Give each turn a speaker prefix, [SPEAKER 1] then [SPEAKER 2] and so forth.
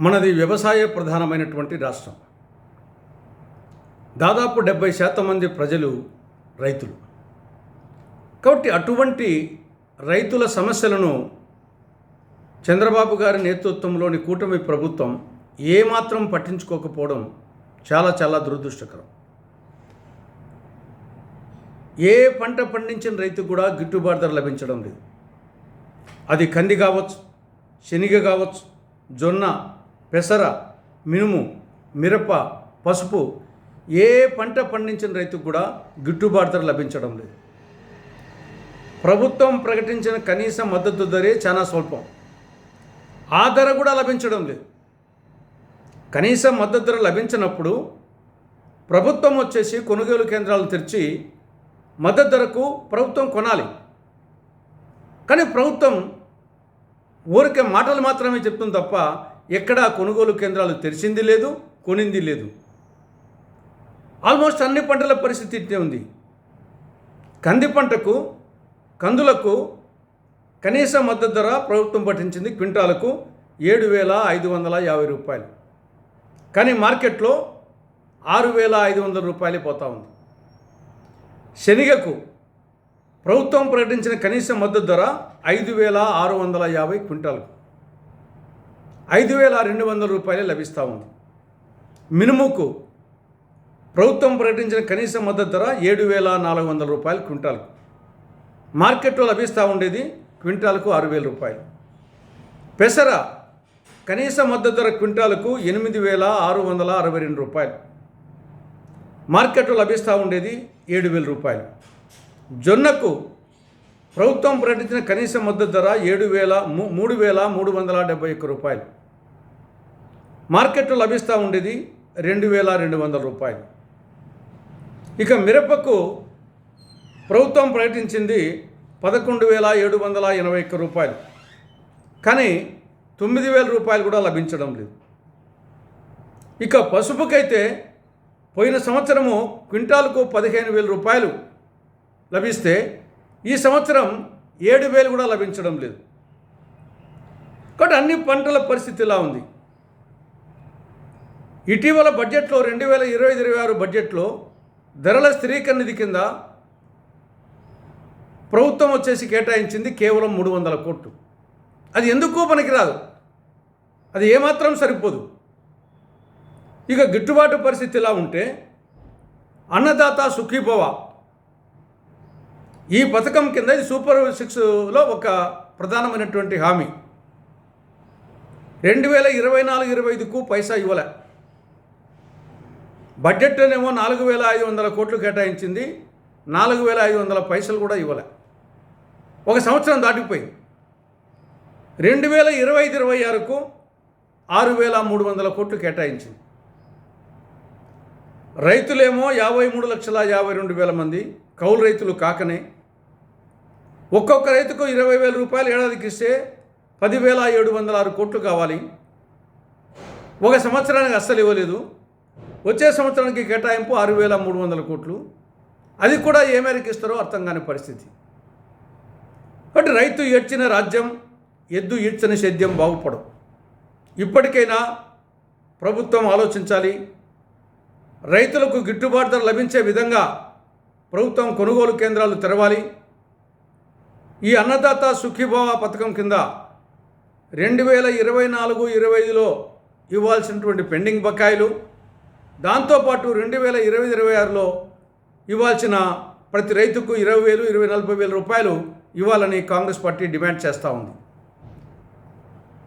[SPEAKER 1] మనది వ్యవసాయ ప్రధానమైనటువంటి రాష్ట్రం. దాదాపు డెబ్బై శాతం మంది ప్రజలు రైతులు. కాబట్టి అటువంటి రైతుల సమస్యలను చంద్రబాబు గారి నేతృత్వంలోని కూటమి ప్రభుత్వం ఏమాత్రం పట్టించుకోకపోవడం చాలా చాలా దురదృష్టకరం. ఏ పంట పండించిన రైతుకు కూడా గిట్టుబాటు ధర లభించడం లేదు. అది కంది కావచ్చు శనగ కావచ్చు జొన్న పెసర మినుము మిరప పసుపు ఏ పంట పండించిన రైతుకు కూడా గిట్టుబాటు ధర లభించడం లేదు. ప్రభుత్వం ప్రకటించిన కనీస మద్దతు ధరే చాలా స్వల్పం. ఆ ధర కూడా లభించడం లేదు. కనీస మద్దతు ధర లభించినప్పుడు ప్రభుత్వం వచ్చేసి కొనుగోలు కేంద్రాలు తెరిచి మద్దతు ధరకు ప్రభుత్వం కొనాలి. కానీ ప్రభుత్వం ఊరికే మాటలు మాత్రమే చెప్తుంది తప్ప ఎక్కడా కొనుగోలు కేంద్రాలు తెరిచింది లేదు కొనింది లేదు. ఆల్మోస్ట్ అన్ని పంటల పరిస్థితి ఇట్టే ఉంది. కంది పంటకు కందులకు కనీస మద్దతు ధర ప్రభుత్వం పట్టించింది క్వింటాలకు ఏడు వేల ఐదు వందల యాభై రూపాయలు. కానీ మార్కెట్లో ఆరు వేల ఐదు వందల రూపాయలే పోతా ఉంది. శనగకు ప్రభుత్వం ప్రకటించిన కనీస మద్దతు ధర ఐదు వేల ఆరు వందల యాభై క్వింటాలకు. ఐదు వేల రెండు వందల రూపాయలు లభిస్తూ ఉంది. మినుముకు ప్రభుత్వం ప్రకటించిన కనీస మద్దతు ధర ఏడు వేల నాలుగు వందల రూపాయలు క్వింటాల్కు. మార్కెట్లో లభిస్తూ ఉండేది క్వింటాల్కు ఆరు వేల రూపాయలు. పెసర కనీస మద్దతు ధర క్వింటాల్కు ఎనిమిది వేల ఆరు వందల అరవై రెండు రూపాయలు. మార్కెట్లో లభిస్తూ ఉండేది ఏడు వేల రూపాయలు. జొన్నకు ప్రభుత్వం ప్రకటించిన కనీస మద్దతు ధర ఏడు వేల మూ- మూడు వేల మూడు వందల డెబ్బై ఒక్క రూపాయలు. మార్కెట్లో లభిస్తూ ఉండేది రెండు వేల రెండు వందల రూపాయలు. ఇక మిరపకు ప్రభుత్వం ప్రకటించింది పదకొండు వేల ఏడు వందల ఎనభై ఒక్క రూపాయలు. కానీ తొమ్మిది వేల రూపాయలు కూడా లభించడం లేదు. ఇక పసుపుకైతే పోయిన సంవత్సరము క్వింటాల్కు పదిహేను వేల రూపాయలు లభిస్తే ఈ సంవత్సరం ఏడు వేలు కూడా లభించడం లేదు. కాబట్టి అన్ని పంటల పరిస్థితి ఇలా ఉంది. ఇటీవల బడ్జెట్లో రెండు వేల ఇరవై ఐదు ఇరవై ఆరు బడ్జెట్లో ధరల స్థిరీకరణ నిధి కింద ప్రభుత్వం వచ్చేసి కేటాయించింది కేవలం మూడు వందల కోట్లు. అది ఎందుకు పనికిరాదు. అది ఏమాత్రం సరిపోదు. ఇక గిట్టుబాటు పరిస్థితి ఇలా ఉంటే అన్నదాత సుఖీభవ ఈ పథకం కింద ఇది సూపర్ సిక్స్లో ఒక ప్రధానమైనటువంటి హామీ. రెండు వేల ఇరవై నాలుగు ఇరవై ఐదుకు పైసా ఇవ్వలే. బడ్జెట్లోనేమో నాలుగు వేల ఐదు వందల కోట్లు కేటాయించింది. నాలుగు వేల ఐదు వందల పైసలు కూడా ఇవ్వలే. ఒక సంవత్సరం దాటిపోయింది. రెండు వేల ఇరవై ఐదు ఇరవై ఆరుకు ఆరు వేల మూడు వందల కోట్లు కేటాయించింది. రైతులేమో యాభై మూడు లక్షల యాభై రెండు వేల మంది కౌలు రైతులు కాకనే ఒక్కొక్క రైతుకు ఇరవై వేల రూపాయలు ఏడాదికి ఇస్తే పదివేల ఏడు వందల ఆరు కోట్లు కావాలి. ఒక సంవత్సరానికి అస్సలు ఇవ్వలేదు. వచ్చే సంవత్సరానికి కేటాయింపు ఆరు వేల మూడు వందల కోట్లు. అది కూడా ఏ మేరకు ఇస్తారో అర్థం కాని పరిస్థితి. కాబట్టి రైతు ఏడ్చిన రాజ్యం ఎద్దు ఈడ్చని సేద్యం బాగుపడవు. ఇప్పటికైనా ప్రభుత్వం ఆలోచించాలి. రైతులకు గిట్టుబాటు ధర లభించే విధంగా ప్రభుత్వం కొనుగోలు కేంద్రాలు తెరవాలి. ఈ అన్నదాత సుఖీభావ పథకం కింద రెండు వేల ఇరవై నాలుగు ఇరవై ఐదులో ఇవ్వాల్సినటువంటి పెండింగ్ బకాయిలు దాంతోపాటు రెండు వేల ఇరవై ఇరవై ఆరులో ఇవ్వాల్సిన ప్రతి రైతుకు ఇరవై వేలు ఇరవై నలభై వేల రూపాయలు ఇవ్వాలని కాంగ్రెస్ పార్టీ డిమాండ్ చేస్తూ ఉంది.